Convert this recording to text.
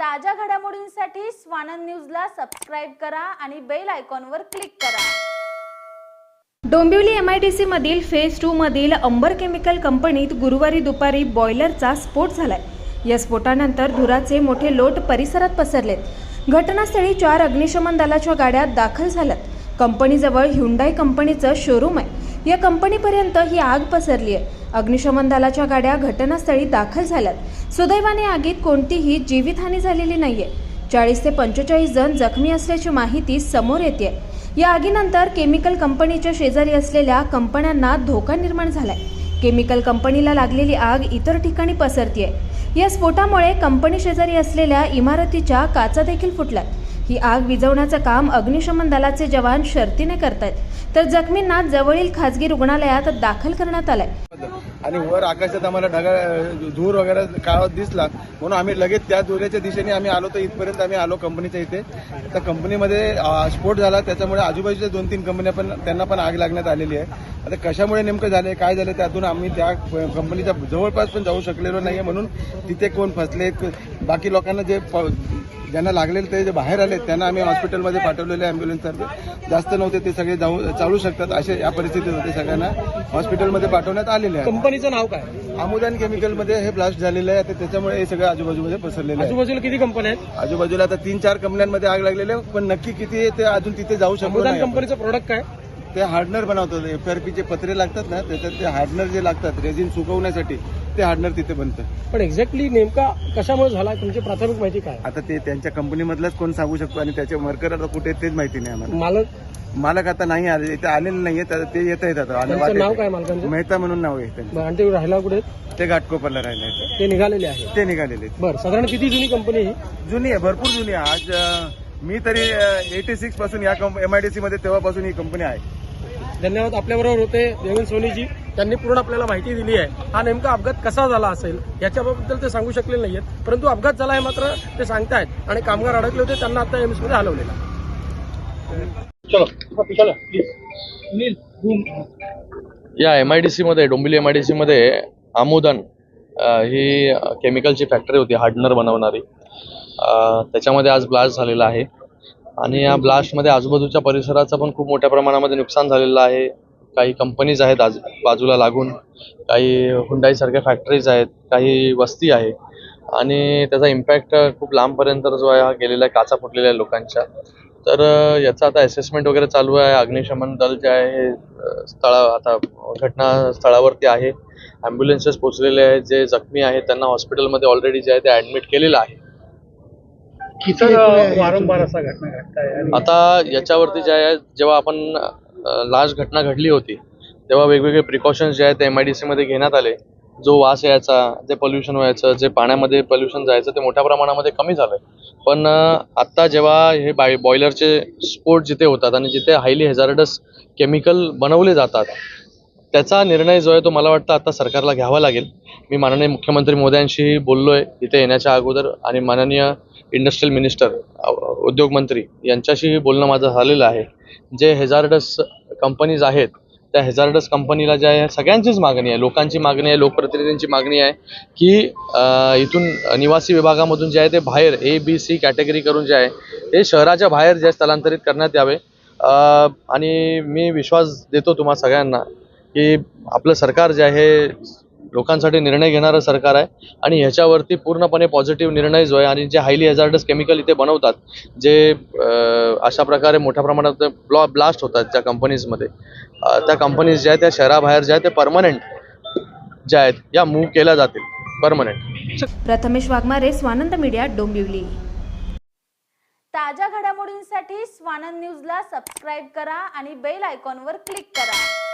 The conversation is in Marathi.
ताज्या घडामोडींसाठी स्वानंद न्यूजला सबस्क्राईब करा आणि बेल आयकॉनवर क्लिक करा. डोंबिवली एम आय डी सीमधील फेज टू मधील अंबर केमिकल कंपनीत गुरुवारी दुपारी बॉयलरचा स्फोट झालाय. या स्फोटानंतर धुराचे मोठे लोट परिसरात पसरलेत. घटनास्थळी चार अग्निशमन दलाच्या गाड्या दाखल झाल्यात. कंपनीजवळ ह्युंडाई कंपनीचं शोरूम आहे. या कंपनीपर्यंत ही आग पसरली आहे. अग्निशमन दलाच्या गाड्या घटनास्थळी दाखल झाल्यात. सुदैवाने आगीत कोणतीही जीवितहानी झालेली नाहीये. चाळीस ते पंचेचाळीस जण जखमी असल्याची माहिती समोर येते या आगीनंतर केमिकल कंपनीच्या शेजारी असलेल्या कंपन्यांना धोका निर्माण झालाय. केमिकल कंपनीला लागलेली आग इतर ठिकाणी पसरतीये. या स्फोटामुळे कंपनी शेजारी असलेल्या इमारतीच्या काचा देखील फुटल्यात. ही आग विझवण्याचं काम अग्निशमन दलाचे जवान शर्तीने करतायत. तर जखमींना जवळील खासगी रुग्णालयात दाखल करण्यात आलंय. आणि वर आकाशात आम्हाला ढगाळ धूर वगैरे काळात दिसला म्हणून आम्ही लगेच त्या धुऱ्याच्या दिशेने आम्ही आलो तर इथपर्यंत आम्ही आलो कंपनीच्या इथे. तर कंपनीमध्ये स्फोट झाला त्याच्यामुळे आजूबाजूच्या दोन तीन कंपन्या पण त्यांना पण आग लागण्यात आलेली आहे. आता कशामुळे नेमकं झालंय काय झालं त्यातून आम्ही त्या कंपनीच्या जवळपास पण जाऊ शकलेलो नाही म्हणून तिथे कोण फसले बाकी लोकांना जे ज्यांना लागलेले ते जे बाहेर आले त्यांना आम्ही हॉस्पिटलमध्ये पाठवलेले अँब्युलन्सतर्फे जास्त नव्हते ते सगळे जाऊ चालू शकतात असे या परिस्थितीत होते सगळ्यांना. हॉस्पिटलमध्ये पाठवण्यात आलेले आहे कंपनीचं नाव काय? आमुदान केमिकलमध्ये हे ब्लास्ट झालेलं आहे. आता त्याच्यामुळे हे सगळं आजूबाजूमध्ये पसरलेलं आहे. आजूबाजूला किती कंपन्या आहेत? आजूबाजूला आता तीन चार कंपन्यांमध्ये आग लागलेली आहे. पण नक्की किती आहे ते अजून तिथे जाऊ शकतो. कंपनीचं प्रोडक्ट काय? ते हार्डनर बनवतात. एफआरपीचे पत्रे लागतात ना त्याच्यात ते हार्डनर जे लागतात रेझिन सुकवण्यासाठी ते हार्डनर तिथे बनतं. पण एक्झॅक्टली नेमका कशामुळे झाला? तुमची प्राथमिक माहिती काय? आता ते त्यांच्या कंपनीमधलाच कोण सांगू शकतो आणि त्याचे वर्कर आता कुठे आहेत तेच माहिती नाही आम्हाला. मालक? मालक आता नाही आले इथे आलेले नाहीये तर ते येत आहेत आता. त्यांचं नाव वाटेत. काय मालकांचं? मेहता म्हणून नाव आहे त्यांचं. बरं, आणि ते राहायला कुठे? आहेत? ते घाटकोपरला राहिले आहेत. ते निघालेले आहे ते निघालेले आहेत. बरं साधारण किती जुनी कंपनी ही? जुनी आहे भरपूर जुनी आहे. आज अं, मी तरी एटी सिक्सपासून या एमआयडीसी मध्ये तेव्हापासून ही कंपनी आहे. धन्यवाद आपल्याबरोबर होते देवेंद्र सोनीजी. त्यांनी पूर्ण आपल्याला माहिती दिली आहे. हा नेमका अपघात कसा झाला असेल याच्याबद्दल ते सांगू शकले नाहीयेत. परंतु अपघात झाला आहे मात्र ते सांगतायत आणि कामगार अडकले होते त्यांना आता एम्समध्ये हलवलेलं आहे. चलो चलो प्लीज या एम आय डी सीमध्ये डोंबिवली एम आय डी सीमध्ये आमोदन अ, ही केमिकलची फॅक्टरी होती हार्डनर बनवणारी. अ, त्याच्यामध्ये आज ब्लास्ट झालेला आहे. आणि या ब्लास्टमध्ये आजूबाजूच्या परिसराचं पण खूप मोठ्या प्रमाणामध्ये नुकसान झालेलं आहे. काही कंपनीज आहेत आज बाजूला लागून काही हुंडाईसारख्या फॅक्टरीज आहेत काही वस्ती आहे. आणि त्याचा इम्पॅक्ट खूप लांबपर्यंत जो आहे हा गेलेला आहे काचा फुटलेल्या आहे लोकांच्या. तर याचा आता असेसमेंट वगैरे चालू आहे. अग्निशमन दल जे आहे हे स्थळा आता घटनास्थळावरती आहे. ॲम्ब्युलन्सेस पोचलेले आहेत. जे जखमी आहेत त्यांना हॉस्पिटलमध्ये ऑलरेडी जे आहे ते ॲडमिट केलेलं आहे. किती वारंवार असा घटना घडताय आता याच्यावरती जे आहे जेव्हा आपण लास्ट घटना घडली होती तेव्हा वेगवेगळे प्रिकॉशन्स जे आहेत ते एम आय डी सीमध्ये घेण्यात आले. जो वास यायचा जे पोल्युशन व्हायचं जे पाण्यामध्ये पोल्युशन जायचं ते मोठ्या प्रमाणामध्ये कमी झालं. पण आत्ता जेव्हा हे बाय बॉयलरचे स्फोट जिथे होतात आणि जिथे हायली हेझार्डस केमिकल बनवले जातात त्याचा निर्णय जो आहे तो मला वाटतं आता सरकारला घ्यावा लागेल. मी माननीय मुख्यमंत्री मोद्यांशीही बोललो आहे इथे येण्याच्या अगोदर आणि माननीय इंडस्ट्रियल मिनिस्टर उद्योगमंत्री यांच्याशी बोलणं माझं झालेलं आहे. जे हेझार्डस कंपनीज आहेत त्या हेझार्डस कंपनीला ज्या आहे सगळ्यांचीच मागणी आहे. लोकांची मागणी आहे लोकप्रतिनिधींची मागणी आहे की इथून निवासी विभागामधून जे आहे ते बाहेर ए बी सी कॅटेगरी करून जे आहे ते शहराच्या बाहेर जे स्थलांतरित करण्यात यावे. आणि मी विश्वास देतो तुम्हा सगळ्यांना की आपलं सरकार जे आहे लोकांसाठी निर्णय घेणारं सरकार आहे आणि ह्याच्यावरती पूर्णपणे पॉझिटिव्ह निर्णय जो आहे आणि जे हायली हॅझार्डस केमिकल इथे बनवतात जे अशा प्रकारे मोठ्या प्रमाणात ब्लॉ ब्लास्ट होतात त्या कंपनीजमध्ये त्या कंपनीज ज्या आहेत त्या शहराबाहेर ज्या आहेत ते परमनंट ज्या आहेत या मूव्ह केल्या जातील परमनंट प्रथमेश वाघमारे स्वानंद मीडिया डोंबिवली. ताज्या घडामोडींसाठी स्वानंद न्यूजला सबस्क्राईब करा आणि बेल आयकॉनवर क्लिक करा.